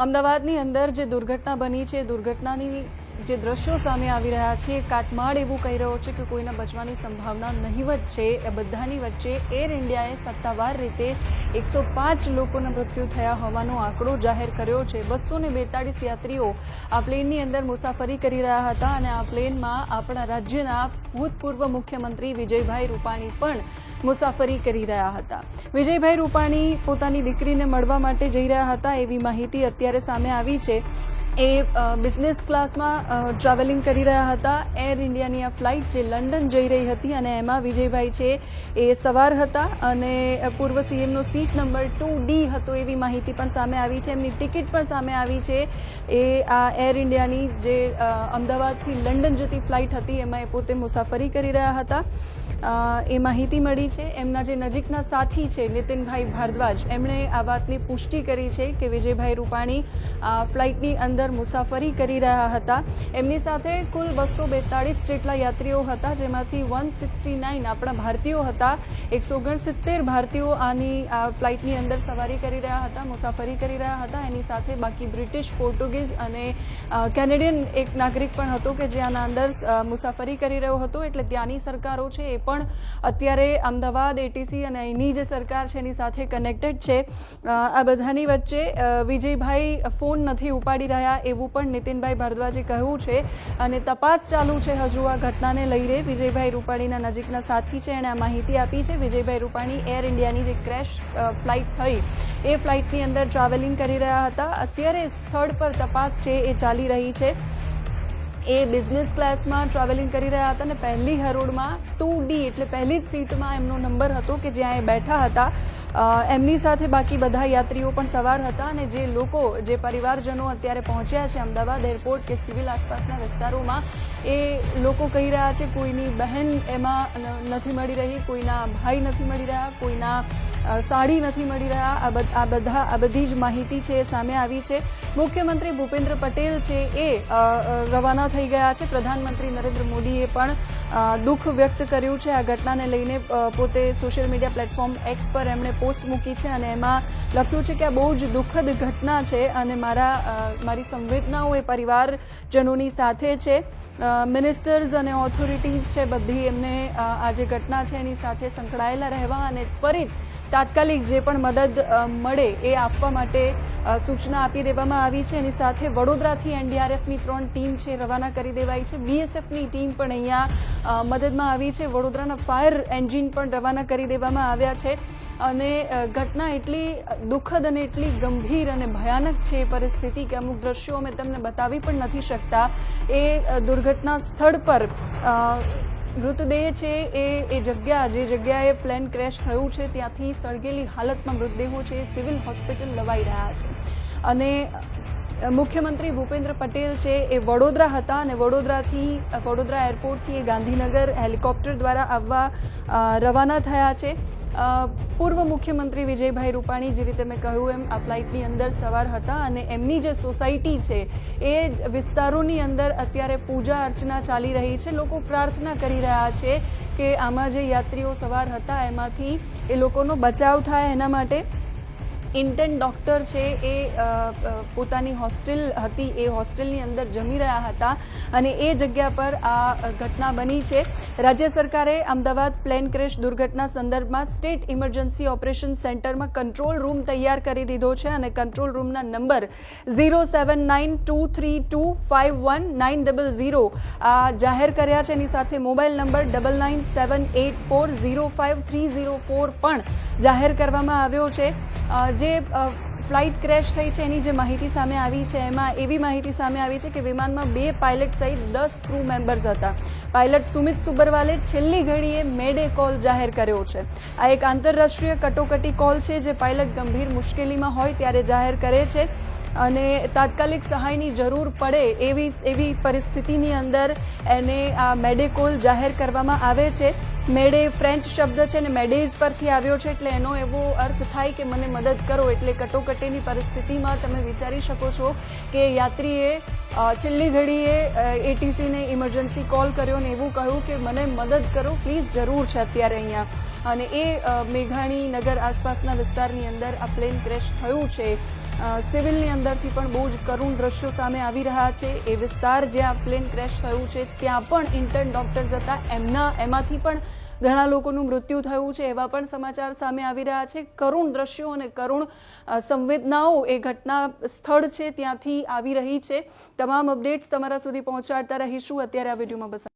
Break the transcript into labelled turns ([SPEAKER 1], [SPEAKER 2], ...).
[SPEAKER 1] અમદાવાદની અંદર જે દુર્ઘટના બની છે દુર્ઘટનાની જે દ્રશ્યો સામે આવી રહ્યા છે, કાટમાળ એવું કહી રહ્યો છે કે કોઈના બચવાની સંભાવના નહીવત છે. એ બધાની વચ્ચે એર ઇન્ડિયાએ સત્તાવાર રીતે એકસો પાંચ લોકોના મૃત્યુ થયા હોવાનો આંકડો જાહેર કર્યો છે. બસો ને બેતાળીસ યાત્રીઓ આ પ્લેનની અંદર મુસાફરી કરી રહ્યા હતા અને આ પ્લેનમાં આપણા રાજ્યના ભૂતપૂર્વ મુખ્યમંત્રી વિજયભાઈ રૂપાણી પણ મુસાફરી કરી રહ્યા હતા. વિજયભાઈ રૂપાણી પોતાની દીકરીને મળવા માટે જઈ રહ્યા હતા એવી માહિતી અત્યારે સામે આવી છે. એ બિઝનેસ ક્લાસમાં ટ્રાવેલિંગ કરી રહ્યા હતા. એર ઇન્ડિયાની આ ફ્લાઇટ જે લંડન જઈ રહી હતી અને એમાં વિજયભાઈ છે એ સવાર હતા અને પૂર્વ સીએમનો સીટ નંબર ટુ ડી હતો એવી માહિતી પણ સામે આવી છે. એમની ટિકિટ પણ સામે આવી છે. એ આ એર ઇન્ડિયાની જે અમદાવાદથી લંડન જતી ફ્લાઇટ હતી એમાં એ પોતે મુસાફરી કરી રહ્યા હતા. એ માહિતી મળી છે. એમના જે નજીકના સાથી છે નીતિનભાઈ ભારદ્વાજ એમણે આ વાતની પુષ્ટિ કરી છે કે વિજયભાઈ રૂપાણી ફ્લાઇટની અંદર મુસાફરી કરી રહ્યા હતા. એમની સાથે કુલ બસો બેતાળીસ જેટલા યાત્રીઓ હતા, જેમાંથી વન સિક્સટી નાઇન આપણા ભારતીયો હતા. એકસો ઓગણસિત્તેર ભારતીયો આની, આ ફ્લાઇટની અંદર સવારી કરી રહ્યા હતા, મુસાફરી કરી રહ્યા હતા. એની સાથે બાકી બ્રિટિશ, પોર્ટુગીઝ અને કેનેડિયન એક નાગરિક પણ હતો કે જે આના અંદર મુસાફરી કરી રહ્યો હતો. એટલે ત્યાંની સરકારો છે એ પણ અત્યારે અમદાવાદ, એટીસી અને અહીંની જે સરકાર છે એની સાથે કનેક્ટેડ છે. આ બધાની વચ્ચે વિજયભાઈ ફોન નથી ઉપાડી રહ્યા એવું પણ નીતિનભાઈ ભારદ્વાજે કહ્યું છે અને તપાસ ચાલુ છે હજુ આ ઘટનાને લઈને. વિજયભાઈ રૂપાણીના નજીકના સાથી છે, એણે આ માહિતી આપી છે. વિજયભાઈ રૂપાણી એર ઇન્ડિયાની જે ક્રેશ ફ્લાઇટ થઈ, એ ફ્લાઇટની અંદર ટ્રાવેલિંગ કરી રહ્યા હતા. અત્યારે સ્થળ પર તપાસ છે, એ ચાલી રહી છે. એ બિઝનેસ ક્લાસમાં ટ્રાવેલિંગ કરી રહ્યા હતા અને પહેલી હરોળમાં ટુ ડી, એટલે પહેલી જ સીટમાં એમનો નંબર હતો કે જ્યાં એ બેઠા હતા. એમની સાથે બાકી બધા યાત્રીઓ પણ સવાર હતા અને જે લોકો, જે પરિવારજનો અત્યારે પહોંચ્યા છે અમદાવાદ એરપોર્ટ કે સિવિલ આસપાસના વિસ્તારોમાં, એ લોકો કહી રહ્યા છે કોઈની બહેન એમાં નથી મળી રહી, કોઈના ભાઈ નથી મળી રહ્યા, કોઈના સાડી નથી મળી રહ્યા. આ બધા, આ બધી જ માહિતી છે સામે આવી છે. મુખ્યમંત્રી ભૂપેન્દ્ર પટેલ છે એ રવાના થઈ ગયા છે. પ્રધાનમંત્રી નરેન્દ્ર મોદીએ પણ દુઃખ વ્યક્ત કર્યું છે આ ઘટનાને લઈને. પોતે સોશિયલ મીડિયા પ્લેટફોર્મ એક્સ પર એમણે પોસ્ટ મૂકી છે અને એમાં લખ્યું છે કે આ બહુ જ દુઃખદ ઘટના છે અને મારા મારી સંવેદનાઓ એ પરિવારજનોની સાથે છે. મિનિસ્ટર્સ અને ઓથોરિટીઝ છે બધી એમને આ જે ઘટના છે એની સાથે સંકળાયેલા રહેવા અને ત્વરિત તાત્કાલિક જે પણ મદદ મળે એ આપવા માટે સૂચના આપી દેવામાં આવી છે. એની સાથે વડોદરાથી એનડીઆરએફની ત્રણ ટીમ છે, રવાના કરી દેવાઈ છે. બીએસએફની ટીમ પણ અહીંયા મદદમાં આવી છે. વડોદરાના ફાયર એન્જિન પણ રવાના કરી દેવામાં આવ્યા છે. અને ઘટના એટલી દુઃખદ અને એટલી ગંભીર અને ભયાનક છે એ પરિસ્થિતિ કે અમુક દ્રશ્યો અમે તમને બતાવી પણ નથી શકતા. એ દુર્ઘટના સ્થળ પર મૃતદેહ છે એ એ જગ્યા, જે જગ્યાએ પ્લેન ક્રેશ થયું છે, ત્યાંથી સળગેલી હાલતમાં મૃતદેહો છે એ સિવિલ હોસ્પિટલ લવાઈ રહ્યા છે. અને મુખ્યમંત્રી ભૂપેન્દ્ર પટેલ છે, એ વડોદરા હતા અને વડોદરાથી, વડોદરા એરપોર્ટથી એ ગાંધીનગર હેલિકોપ્ટર દ્વારા આવવા રવાના થયા છે. પૂર્વ મુખ્યમંત્રી વિજયભાઈ રૂપાણી જે રીતે મેં કહ્યું એમ, આ ફ્લાઇટની અંદર સવાર હતા અને એમની જે સોસાયટી છે, એ વિસ્તારોની અંદર અત્યારે પૂજા અર્ચના ચાલી રહી છે. લોકો પ્રાર્થના કરી રહ્યા છે કે આમાં જે યાત્રીઓ સવાર હતા, એમાંથી એ લોકોનો બચાવ થાય એના માટે. ઇન્ટર્ન ડૉક્ટર છે એ પોતાની હોસ્ટેલ હતી, એ હોસ્ટેલની અંદર જમી રહ્યા હતા અને એ જગ્યા પર આ ઘટના બની છે. રાજ્ય સરકારે અમદાવાદ પ્લેન ક્રેશ દુર્ઘટના સંદર્ભમાં સ્ટેટ ઇમરજન્સી ઓપરેશન સેન્ટરમાં કંટ્રોલ રૂમ તૈયાર કરી દીધો છે અને કંટ્રોલ રૂમના number zero seven nine two three two five one nine double zero આ જાહેર કર્યા છે. એની સાથે mobile number double nine seven eight four zero five three zero four પણ જાહેર કરવામાં આવ્યો છે. જે ફ્લાઇટ ક્રેશ થઈ છે, એની જે માહિતી સામે આવી છે, એમાં એવી માહિતી સામે આવી છે કે વિમાનમાં બે પાયલટ સહિત દસ ક્રૂ મેમ્બર્સ હતા. પાયલટ સુમિત સુબરવાલે છેલ્લી ઘડીએ મેડે કોલ જાહેર કર્યો છે. આ એક આંતરરાષ્ટ્રીય કટોકટી કોલ છે, જે પાયલટ ગંભીર મુશ્કેલીમાં હોય ત્યારે જાહેર કરે છે. અને તાત્કાલિક સહાયની જરૂર પડે એવી એવી પરિસ્થિતિની અંદર એને આ મેડેકોલ જાહેર કરવામાં આવે છે. મેડે ફ્રેન્ચ શબ્દ છે ને મેડેઝ પરથી આવ્યો છે એટલે એનો એવો અર્થ થાય કે મને મદદ કરો એટલે કટોકટીની પરિસ્થિતિમાં તમે વિચારી શકો છો કે યાત્રીએ છેલ્લી ઘડીએ એટીસીને ઇમરજન્સી કોલ કર્યો ને એવું કહ્યું કે મને મદદ કરો, પ્લીઝ જરૂર છે અત્યારે અહીંયા. અને એ મેઘાણી નગર આસપાસના વિસ્તારની અંદર આ પ્લેન ક્રેશ થયું છે. સિવિલની અંદરથી પણ બહુ જ કરુણ દ્રશ્યો સામે આવી રહ્યા છે. એ વિસ્તાર જ્યાં પ્લેન ક્રેશ થયું છે, ત્યાં પણ ઇન્ટર્ન ડોક્ટર્સ હતા. એમના, એમાંથી પણ ઘણા લોકોનું મૃત્યુ થયું છે એવા પણ સમાચાર સામે આવી રહ્યા છે. કરુણ દ્રશ્યો અને કરુણ સંવેદનાઓ એ ઘટના સ્થળ છે, ત્યાંથી આવી રહી છે. તમામ અપડેટ્સ તમારા સુધી પહોંચાડતા રહીશું. અત્યારે આ વિડીયોમાં બસ